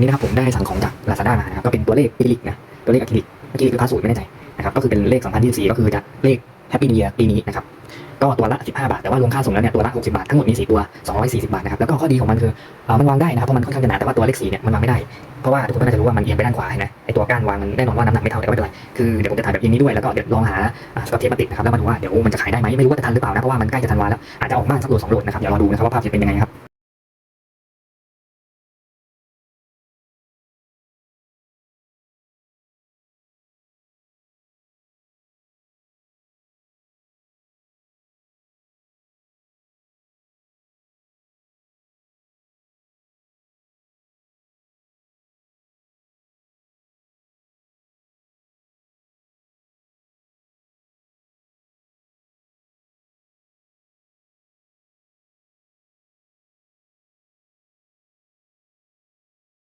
นี้นะครับผมได้สั่งของจาก Lazada มานะครับก็เป็นตัวเลขอะคริลิกนะตัวเลขอะคริลิกอะคริลิกคือพาสูตรไม่แน่ใจนะครับก็คือเป็นเลข 2024 ก็คือจะเลข Happy New Year ปีนี้นะครับก็ตัวละ 15 บาท แต่ว่ารวมค่าส่งแล้วเนี่ยตัวละ 60 บาท ทั้งหมดมี 4 ตัว 240 บาทนะครับแล้วก็ข้อดีของมันคือมันวางได้นะครับเพราะมันค่อนข้างจะหนาแต่ว่าตัวเลขสีเนี่ยมันวางไม่ได้เพราะว่าทุกคนก็น่าจะรู้ว่ามันเอียงไปด้านขวาเห็นไหมไอตัวก้านวางมันแน่นอนว่าน้ำหนักไม่เท่าแต่ก็ไม่เป็นไรคือเดี๋ยวผมจะถ่ายแบบเอียงนี้ด้วยแล้วก็เดี๋ยวลองหาสกอตเทปมาติดนะครับแล้วมาดูว่าเดี๋ยวมันจะขายได้ไหมไม่รู้ว่าจะทันหรือเปล่านะเพราะว่ามันใกล้จะทันวาแล้วอาจจะออกบ้างสักโหลสองโหลนะครับเดี๋ยวรอดูนะครับว่าภาพจะเป็นยังไงครับ